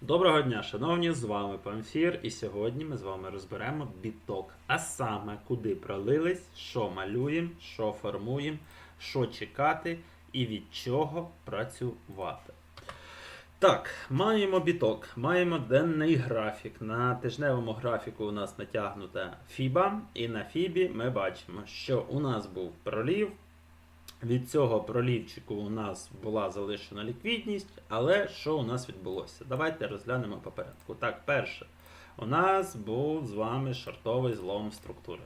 Доброго дня, шановні, з вами Памфір, і сьогодні ми з вами розберемо біток. А саме, куди пролились, що малюємо, що формуємо, що чекати і від чого працювати. Так, маємо біток, маємо денний графік. На тижневому графіку у нас натягнута фіба, і на фібі ми бачимо, що у нас був пролів. Від цього пролівчику у нас була залишена ліквідність, але що у нас відбулося? Давайте розглянемо по порядку. Так, перше, у нас був з вами шортовий злом структури.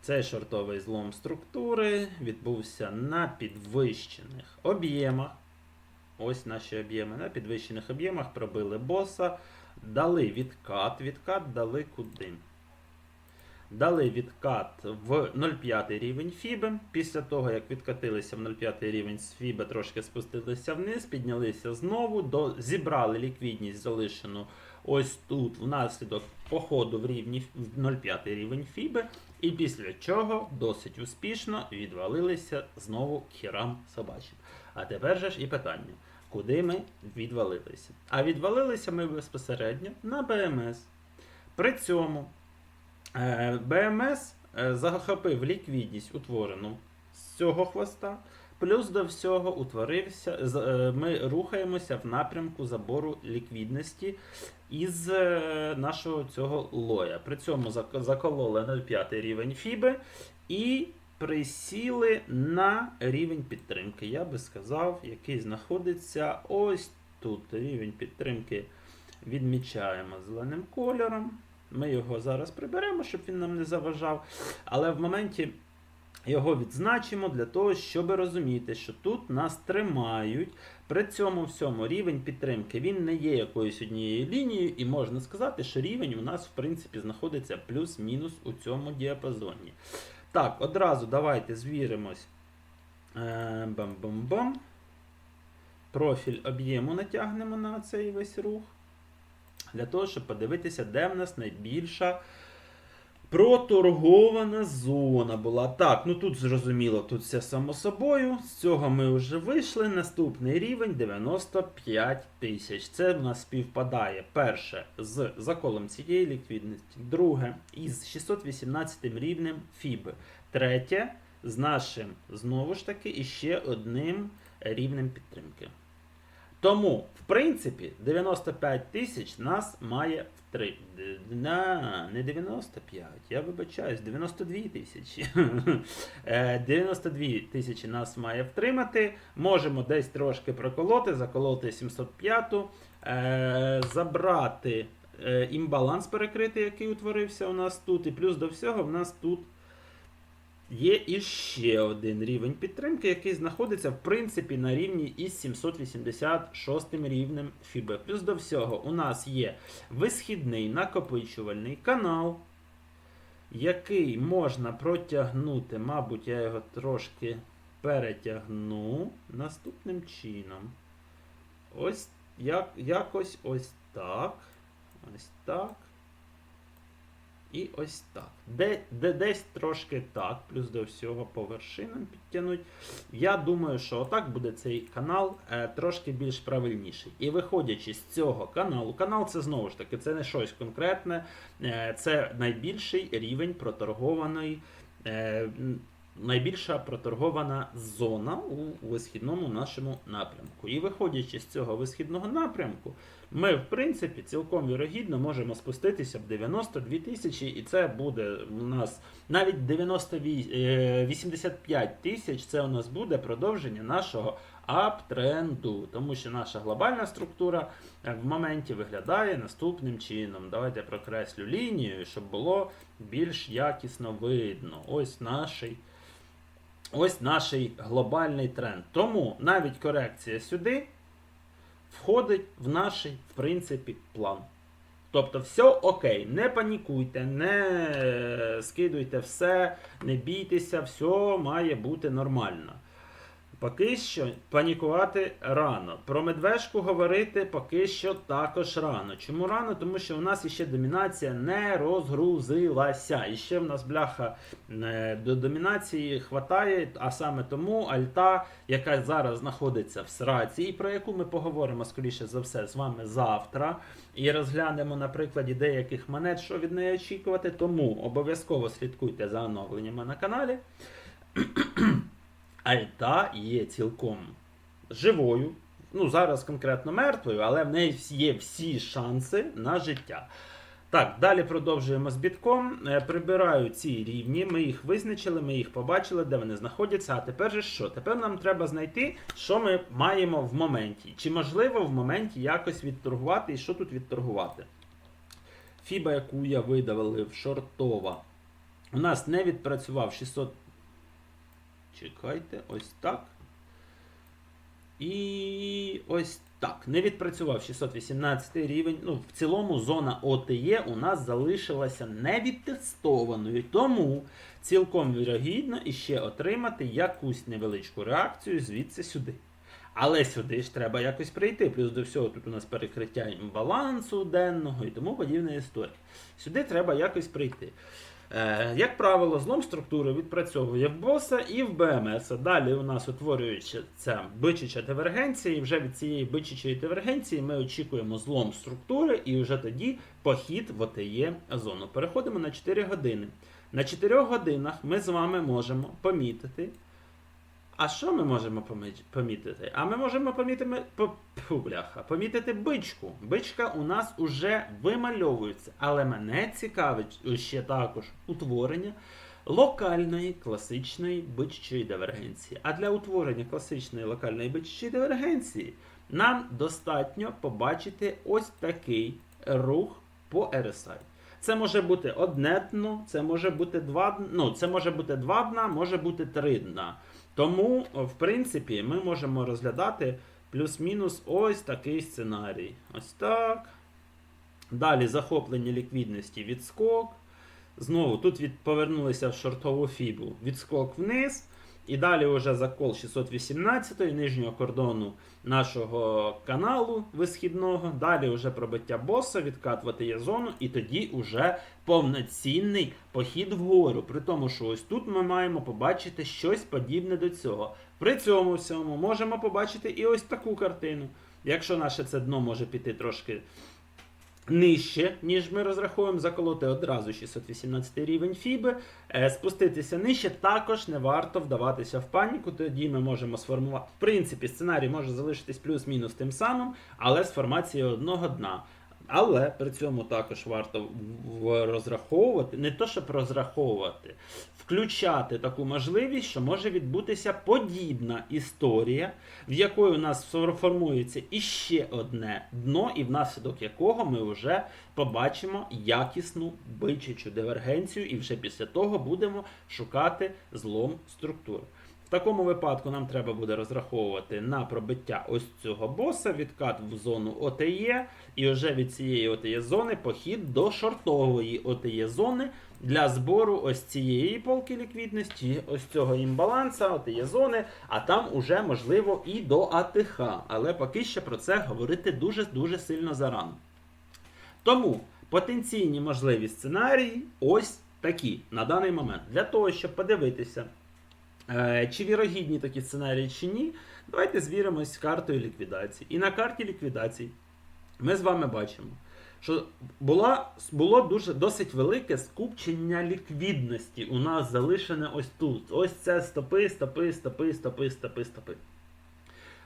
Цей шортовий злом структури відбувся на підвищених об'ємах. Ось наші об'єми. На підвищених об'ємах пробили боса, дали відкат. Відкат дали куди? Дали відкат в 0,5 рівень фіби. Після того, як відкатилися в 0,5 рівень з фіби, трошки спустилися вниз, піднялися знову, до, зібрали ліквідність залишену ось тут, внаслідок походу в рівні в 0,5 рівень фіби. І після чого досить успішно відвалилися знову хірам собачим. А тепер же ж і питання. Куди ми відвалилися? А відвалилися ми безпосередньо на БМС. При цьому БМС е, захопив ліквідність, утворену з цього хвоста, плюс до всього утворився. е, Ми рухаємося в напрямку забору ліквідності із е, нашого цього лоя. При цьому зак- закололи 0,5 рівень фіби і присіли на рівень підтримки. Я би сказав, який знаходиться ось тут. Рівень підтримки відмічаємо зеленим кольором. Ми його зараз приберемо, щоб він нам не заважав. Але в моменті його відзначимо для того, щоб розуміти, що тут нас тримають. При цьому всьому рівень підтримки він не є якоюсь однією лінією, і можна сказати, що рівень у нас в принципі знаходиться плюс-мінус у цьому діапазоні. Так, одразу давайте звіримось. Е, Бам-бам-бам. Профіль об'єму натягнемо на цей весь рух для того, щоб подивитися, де в нас найбільша проторгована зона була. Так, ну тут зрозуміло, тут все само собою. З цього ми вже вийшли. Наступний рівень 95 тисяч. Це в нас співпадає перше з заколом цієї ліквідності, друге із 618 рівнем фіби. Третє з нашим, знову ж таки, іще одним рівнем підтримки. Тому, в принципі, 95 тисяч нас має. Д- На, не 95, я вибачаюсь, 92 тисячі. Е, 92 тисячі нас має втримати. Можемо десь трошки проколоти, заколоти 705, е, забрати е, імбаланс перекритий, який утворився у нас тут. І плюс до всього в нас тут Є іще один рівень підтримки, який знаходиться в принципі на рівні із 786 рівнем FIB. Плюс до всього у нас є висхідний накопичувальний канал, який можна протягнути, мабуть, я його трошки перетягну наступним чином. Ось як, якось ось так. Ось так. І ось так. Де, де, десь трошки так, плюс до всього по вершинам підтягнуть. Я думаю, що отак буде цей канал е, трошки більш правильніший. І виходячи з цього каналу, канал це знову ж таки це не щось конкретне, е, це найбільший рівень проторгованої. Е, Найбільша проторгована зона у висхідному нашому напрямку. І виходячи з цього висхідного напрямку, ми, в принципі, цілком вірогідно можемо спуститися в 92 тисячі, і це буде у нас навіть 98, е, 85 тисяч. Це у нас буде продовження нашого аптренду, тому що наша глобальна структура е, в моменті виглядає наступним чином. Давайте прокреслю лінію, щоб було більш якісно видно. Ось наший. Ось наш глобальний тренд. Тому навіть корекція сюди входить в наш, в принципі, план. Тобто, все окей, не панікуйте, не скидуйте все, не бійтеся, все має бути нормально. Поки що панікувати рано. Про медвежку говорити поки що також рано. Чому рано? Тому що у нас іще домінація не розгрузилася. І ще в нас бляха е, до домінації хватає, а саме тому альта, яка зараз знаходиться в сраці, і про яку ми поговоримо скоріше за все з вами завтра. І розглянемо на прикладі деяких монет, що від неї очікувати. Тому обов'язково слідкуйте за оновленнями на каналі. Альта є цілком живою, ну зараз конкретно мертвою, але в неї є всі шанси на життя. Так, далі продовжуємо з бітком. Е, Прибираю ці рівні, ми їх визначили, ми їх побачили, де вони знаходяться. А тепер же що? Тепер нам треба знайти, що ми маємо в моменті. Чи можливо в моменті якось відторгувати і що тут відторгувати? Фіба, яку я видавив, шортова. У нас не відпрацював 600. Чекайте, ось так. І ось так. Не відпрацював 618 рівень. Ну, в цілому зона ОТЄ у нас залишилася невідтестованою. Тому цілком вірогідно іще отримати якусь невеличку реакцію звідси сюди. Але сюди ж треба якось прийти. Плюс до всього тут у нас перекриття балансу денного і тому подібна історія. Сюди треба якось прийти. Е, як правило, злом структури відпрацьовує в боса і в БМС. Далі у нас утворюється бичича дивергенція, і вже від цієї бичичої дивергенції ми очікуємо злом структури, і вже тоді похід в ОТЄ зону. Переходимо на 4 години. На 4 годинах ми з вами можемо помітити. А що ми можемо помітити? А ми можемо помітити, по, бляха, помітити бичку. Бичка у нас уже вимальовується, але мене цікавить ще також утворення локальної класичної биччої дивергенції. А для утворення класичної локальної биччої дивергенції нам достатньо побачити ось такий рух по RSI. Це може бути одне дно, це може бути два дна, ну, це може бути два дна, може бути три дна. Тому, в принципі, ми можемо розглядати плюс-мінус ось такий сценарій. Ось так. Далі захоплення ліквідності відскок. Знову тут від, повернулися в шортову фібу. Відскок вниз. І далі вже закол 618 нижнього кордону нашого каналу висхідного. Далі вже пробиття боса, відкатувати є зону, і тоді вже повноцінний похід вгору. При тому, що ось тут ми маємо побачити щось подібне до цього. При цьому всьому можемо побачити і ось таку картину. Якщо наше це дно може піти трошки нижче, ніж ми розраховуємо, заколоти одразу 618 рівень фіби, е, спуститися нижче, також не варто вдаватися в паніку. Тоді ми можемо сформувати. В принципі, сценарій може залишитись плюс-мінус тим самим, але з формацією одного дна. Але при цьому також варто розраховувати, не то щоб розраховувати, включати таку можливість, що може відбутися подібна історія, в якої у нас формується іще одне дно, і внаслідок якого ми вже побачимо якісну бичачу дивергенцію, і вже після того будемо шукати злом структури. Такому випадку нам треба буде розраховувати на пробиття ось цього боса, відкат в зону ОТЄ, і вже від цієї ОТЄ зони похід до шортової ОТЄ зони для збору ось цієї полки ліквідності, ось цього імбаланса, ОТЄ зони, а там уже можливо і до АТХ. Але поки що про це говорити дуже-дуже сильно зарано. Тому потенційні можливі сценарії ось такі на даний момент. Для того, щоб подивитися, чи вірогідні такі сценарії, чи ні, давайте звіримось з картою ліквідації. І на карті ліквідації ми з вами бачимо, що була, було дуже досить велике скупчення ліквідності у нас залишене ось тут. Ось це стопи, стопи, стопи, стопи, стопи, стопи.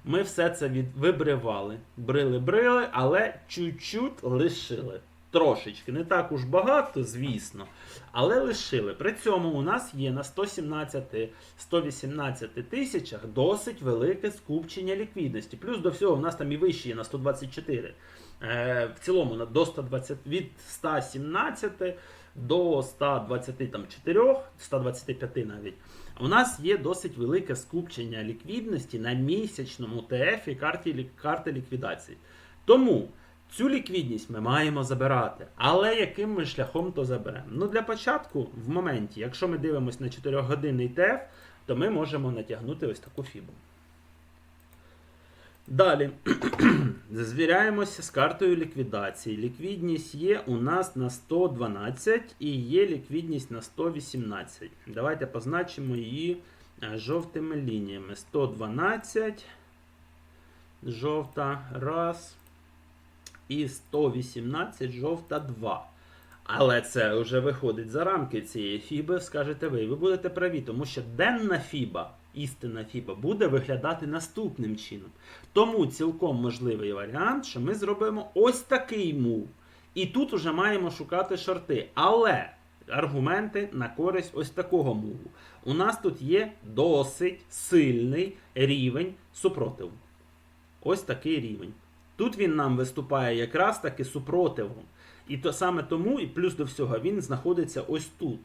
Ми все це від... вибривали, брили-брили, але чуть-чуть лишили. Трошечки, не так уж багато, звісно, але лишили. При цьому у нас є на 117-118 тисячах досить велике скупчення ліквідності. Плюс до всього, у нас там і вище є на 124. Е, в цілому до 120, від 117 до 124, 125 навіть. У нас є досить велике скупчення ліквідності на місячному ТФ і карті, карти ліквідації. Тому цю ліквідність ми маємо забирати. Але яким ми шляхом то заберемо? Ну, для початку, в моменті, якщо ми дивимося на 4-годинний ТФ, то ми можемо натягнути ось таку фібу. Далі звіряємося з картою ліквідації. Ліквідність є у нас на 112 і є ліквідність на 118. Давайте позначимо її е, жовтими лініями. 112. Жовта раз. І 118 жовта 2. Але це вже виходить за рамки цієї фіби, скажете ви. Ви будете праві, тому що денна фіба, істинна фіба, буде виглядати наступним чином. Тому цілком можливий варіант, що ми зробимо ось такий мув. І тут уже маємо шукати шорти. Але аргументи на користь ось такого муву. У нас тут є досить сильний рівень супротиву. Ось такий рівень. Тут він нам виступає якраз таки супротивом. І то саме тому, і плюс до всього, він знаходиться ось тут.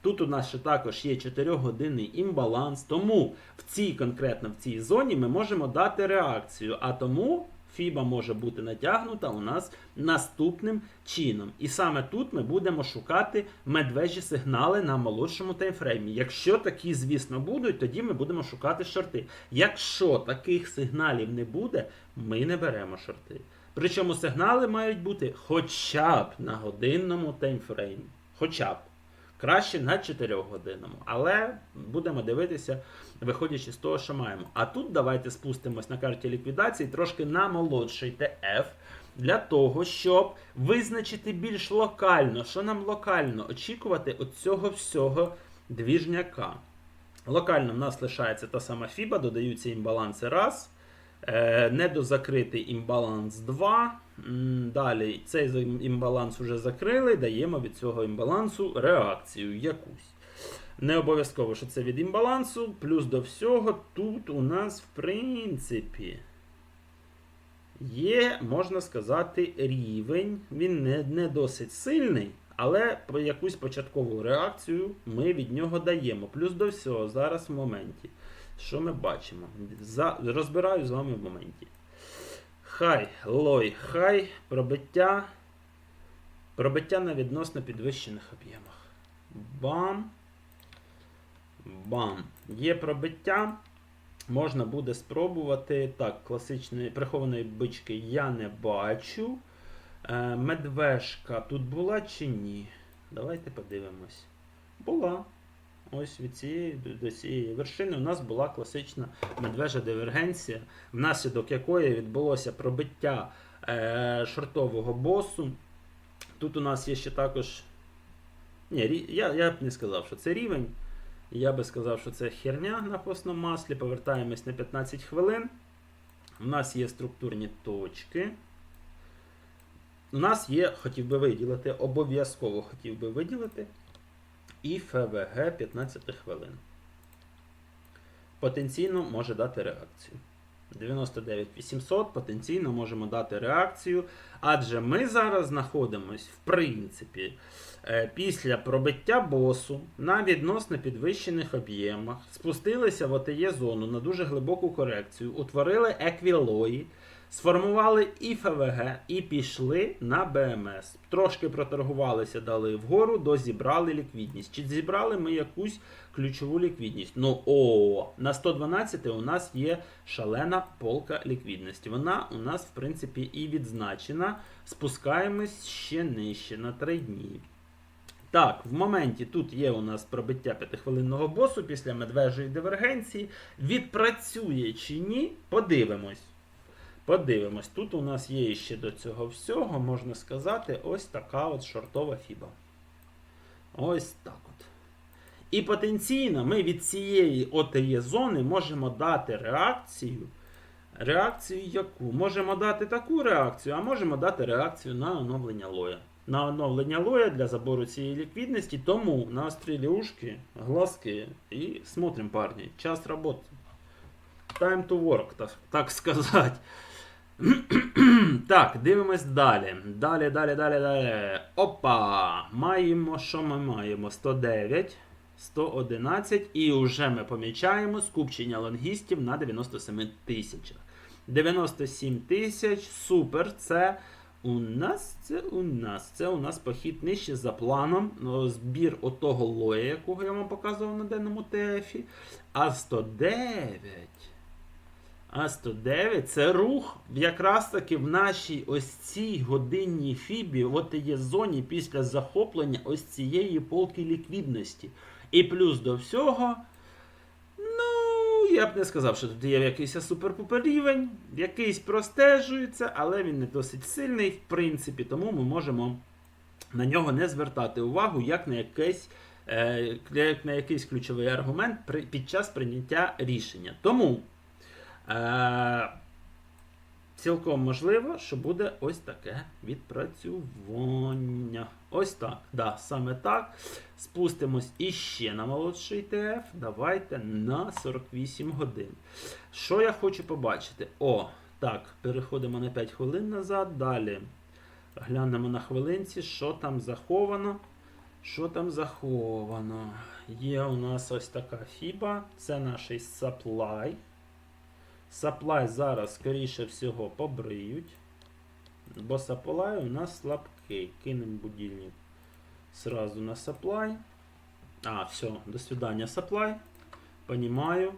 Тут у нас ще також є 4-годинний імбаланс, тому в цій конкретно в цій зоні ми можемо дати реакцію. А тому фіба може бути натягнута у нас наступним чином. І саме тут ми будемо шукати медвежі сигнали на молодшому таймфреймі. Якщо такі, звісно, будуть, тоді ми будемо шукати шорти. Якщо таких сигналів не буде, ми не беремо шорти. Причому сигнали мають бути хоча б на годинному таймфреймі. Хоча б. Краще на 4 годинному. Але будемо дивитися, виходячи з того, що маємо. А тут давайте спустимось на карті ліквідації трошки на молодший ТФ. Для того, щоб визначити більш локально, що нам локально очікувати від цього всього двіжняка. Локально в нас лишається та сама фіба, додаються імбаланси раз. Е, Недозакритий імбаланс 2. Далі цей імбаланс вже закрили, даємо від цього імбалансу реакцію якусь. Не обов'язково, що це від імбалансу. Плюс до всього, тут у нас, в принципі, є, можна сказати, рівень. Він не, не досить сильний, але якусь початкову реакцію ми від нього даємо. Плюс до всього, зараз в моменті. Що ми бачимо? За, розбираю з вами в моменті. Хай, лой, хай, пробиття. Пробиття на відносно підвищених об'ємах. Бам. Бам. Є пробиття. Можна буде спробувати. Так, класичної прихованої бички я не бачу. Е, медвежка тут була чи ні? Давайте подивимось. Була. Ось від цієї до- цієї вершини у нас була класична медвежа дивергенція, внаслідок якої відбулося пробиття е, шортового босу. Тут у нас є ще також. Ні, я, я б не сказав, що це рівень. Я би сказав, що це херня на постному маслі. Повертаємось на 15 хвилин. У нас є структурні точки. У нас є, хотів би виділити, обов'язково хотів би виділити і ФВГ 15 хвилин. Потенційно може дати реакцію. 99800 потенційно можемо дати реакцію, адже ми зараз знаходимось, в принципі, е, після пробиття босу на відносно підвищених об'ємах, спустилися в ОТЄ зону на дуже глибоку корекцію, утворили еквілої, сформували і ФВГ, і пішли на БМС. Трошки проторгувалися, дали вгору, дозібрали ліквідність. Чи зібрали ми якусь ключову ліквідність? Ну, о, на 112 у нас є шалена полка ліквідності. Вона у нас, в принципі, і відзначена. Спускаємось ще нижче на 3 дні. Так, в моменті тут є у нас пробиття п'ятихвилинного босу після медвежої дивергенції. Відпрацює чи ні, подивимось. Подивимось. Тут у нас є ще до цього всього, можна сказати, ось така от шортова фіба. Ось так от. І потенційно ми від цієї ОТЄ зони можемо дати реакцію. Реакцію яку? Можемо дати таку реакцію, а можемо дати реакцію на оновлення лоя. На оновлення лоя для забору цієї ліквідності, тому наострили ушки, глазки і смотрим, парні. Час роботи. Time to work, так, так сказати. так, дивимось далі. Далі, далі, далі, далі. Опа! Маємо, що ми маємо? 109, 111, і вже ми помічаємо скупчення лонгістів на 97 тисячах. 97 тисяч, супер, це у нас, це у нас, це у нас похід нижче за планом. Збір отого лоя, якого я вам показував на денному ТФі. А 109. А 109 це рух якраз таки в нашій ось цій годинній фібі, от і є зоні після захоплення ось цієї полки ліквідності. І плюс до всього, ну, я б не сказав, що тут є якийсь супер-пупер рівень, якийсь простежується, але він не досить сильний, в принципі, тому ми можемо на нього не звертати увагу як на якийсь, е, як на якийсь ключовий аргумент під час прийняття рішення. Тому е, цілком можливо, що буде ось таке відпрацювання. Ось так. Да, саме так. Спустимось іще на молодший ТФ. Давайте на 48 годин. Що я хочу побачити? О, так, переходимо на 5 хвилин назад. Далі. Глянемо на хвилинці, що там заховано. Що там заховано? Є у нас ось така фіба. Це наш supply. Supply зараз, скоріше всього, побриють. Бо supply у нас слабкий. Кинемо будильник сразу на supply. А, все, до свидання, supply. Понімаю.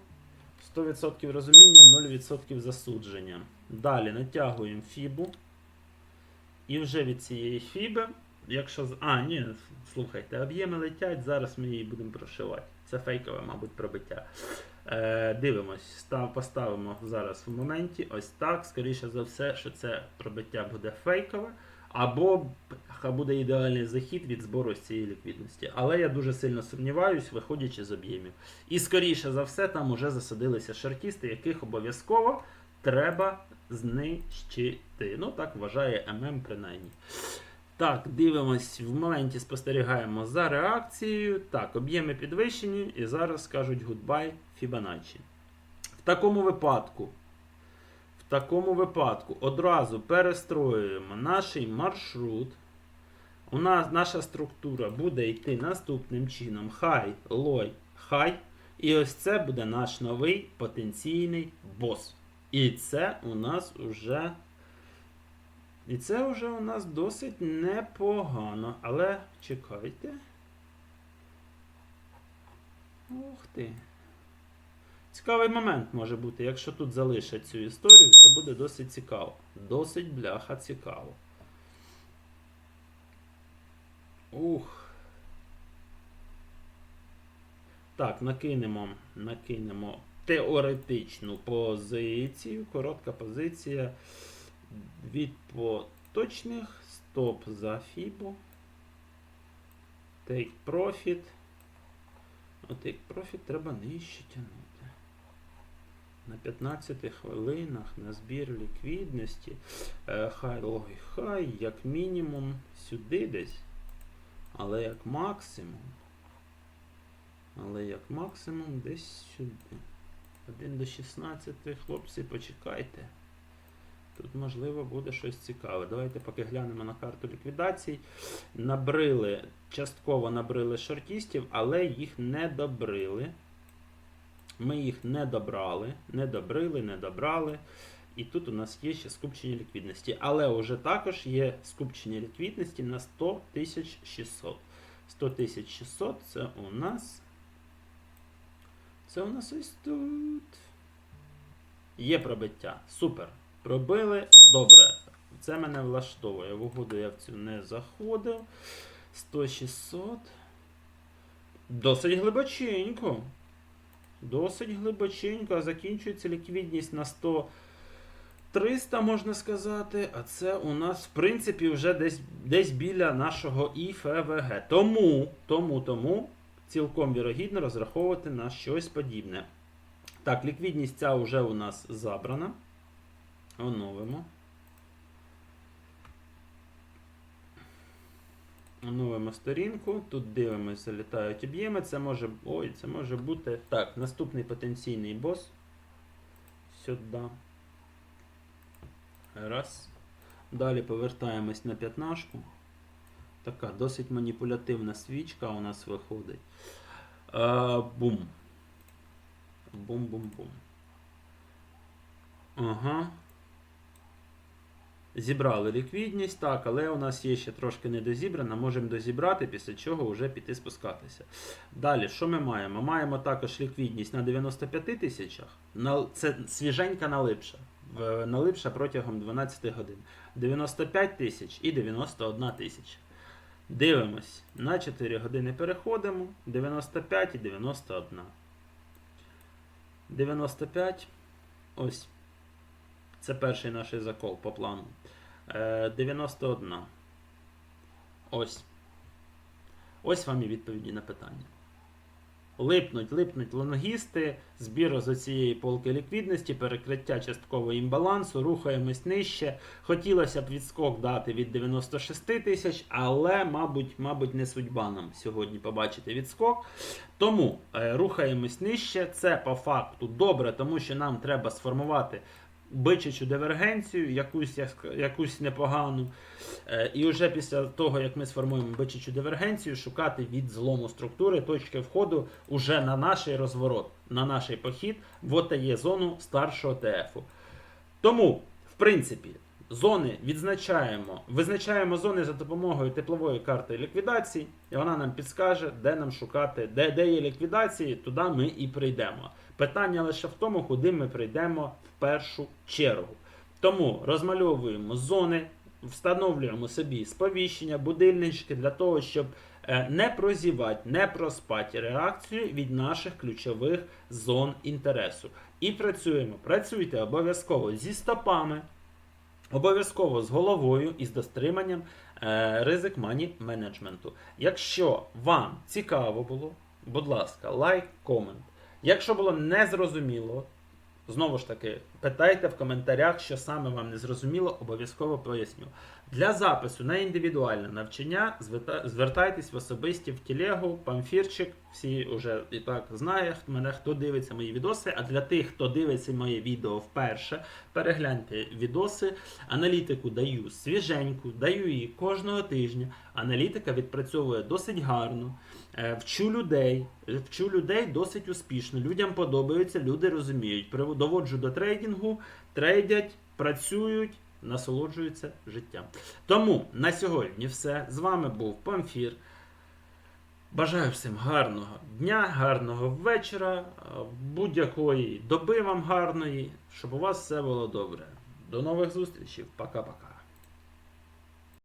100% розуміння, 0% засудження. Далі натягуємо фібу. І вже від цієї фіби, якщо. А, ні, слухайте, об'єми летять, зараз ми її будемо прошивати. Це фейкове, мабуть, пробиття. Е, дивимось, став, поставимо зараз в моменті. Ось так. Скоріше за все, що це пробиття буде фейкове. Або буде ідеальний захід від збору з цієї ліквідності. Але я дуже сильно сумніваюсь, виходячи з об'ємів. І скоріше за все, там уже засадилися шартісти, яких обов'язково треба знищити. Ну, так вважає ММ принаймні. Так, дивимось, в моменті спостерігаємо за реакцією. Так, об'єми підвищені, і зараз скажуть goodbye Fibonacci. В такому випадку, в такому випадку одразу перестроюємо наш маршрут. У нас наша структура буде йти наступним чином: хай, лой, хай. І ось це буде наш новий потенційний бос. І це у нас уже. І це вже у нас досить непогано. Але чекайте. Ух ти. Цікавий момент може бути. Якщо тут залишать цю історію, це буде досить цікаво. Досить бляха цікаво. Ух. Так, накинемо, накинемо теоретичну позицію. Коротка позиція від поточних. Стоп за фібу. Take profit. От take profit треба нижче тягнути. На 15 хвилинах на збір ліквідності. Е, Хай, ой, хай, як мінімум, сюди десь. Але як максимум. Але як максимум десь сюди. 1 до 16, хлопці, почекайте. Тут, можливо, буде щось цікаве. Давайте поки глянемо на карту ліквідацій. Набрили, частково набрили шортістів, але їх не добрили. Ми їх не добрали, не добрили, не добрали. І тут у нас є ще скупчення ліквідності. Але вже також є скупчення ліквідності на 100 600. 100 600 це у нас. Це у нас ось тут. Є пробиття. Супер. Пробили. Добре. Це мене влаштовує. В угоду я в цю не заходив. 100 600. Досить глибоченько. Досить глибоченько. Закінчується ліквідність на 100 300, можна сказати. А це у нас, в принципі, вже десь десь біля нашого ІФВГ. Тому, тому, тому цілком вірогідно розраховувати на щось подібне. Так, ліквідність ця вже у нас забрана. Оновимо. Оновимо сторінку. Тут дивимося, залітають об'єми. Це може. Ой, це може бути. Так, наступний потенційний бос. Сюди. Раз. Далі повертаємось на п'ятнашку. Така досить маніпулятивна свічка у нас виходить. А, бум. Бум-бум-бум. Ага. Зібрали ліквідність, так, але у нас є ще трошки недозібрана, можемо дозібрати, після чого вже піти спускатися. Далі, що ми маємо? Маємо також ліквідність на 95 тисячах. Це свіженька налипша. Налипша протягом 12 годин. 95 тисяч і 91 тисяча. Дивимось. На 4 години переходимо. 95 і 91. 95. Ось. Це перший наш закол по плану. Е, 91. Ось. Ось вам і відповіді на питання. Липнуть, липнуть лонгісти, збір з цієї полки ліквідності, перекриття часткового імбалансу, рухаємось нижче. Хотілося б відскок дати від 96 тисяч, але, мабуть, мабуть, не судьба нам сьогодні побачити відскок. Тому е, рухаємось нижче. Це по факту добре, тому що нам треба сформувати бичачу дивергенцію, якусь, як- якусь непогану. Е, І вже після того, як ми сформуємо бичачу дивергенцію, шукати від злому структури точки входу уже на наш розворот, на наш похід в ОТЄ зону старшого ТФ. Тому, в принципі, зони відзначаємо, визначаємо зони за допомогою теплової карти ліквідації, і вона нам підскаже, де нам шукати, де, де є ліквідації, туди ми і прийдемо. Питання лише в тому, куди ми прийдемо в першу чергу. Тому розмальовуємо зони, встановлюємо собі сповіщення, будильнички для того, щоб е, не прозівати, не проспати реакцію від наших ключових зон інтересу. І працюємо. Працюйте обов'язково зі стопами, обов'язково з головою і з достриманням е, ризик мані менеджменту. Якщо вам цікаво було, будь ласка, лайк, комент. Якщо було незрозуміло, знову ж таки, питайте в коментарях, що саме вам не зрозуміло, обов'язково поясню. Для запису на індивідуальне навчання зверта- звертайтесь в особисті в телегу, памфірчик. Всі вже і так знають мене, хто дивиться мої відоси. А для тих, хто дивиться моє відео вперше, перегляньте відоси. Аналітику даю свіженьку, даю її кожного тижня. Аналітика відпрацьовує досить гарно. Е, Вчу людей, вчу людей досить успішно. Людям подобається, люди розуміють. Доводжу до трейдингу, трейдять, працюють, насолоджуються життям. Тому на сьогодні все. З вами був Памфір. Бажаю всім гарного дня, гарного вечора, е, будь-якої доби вам гарної, щоб у вас все було добре. До нових зустрічей. Пока-пока.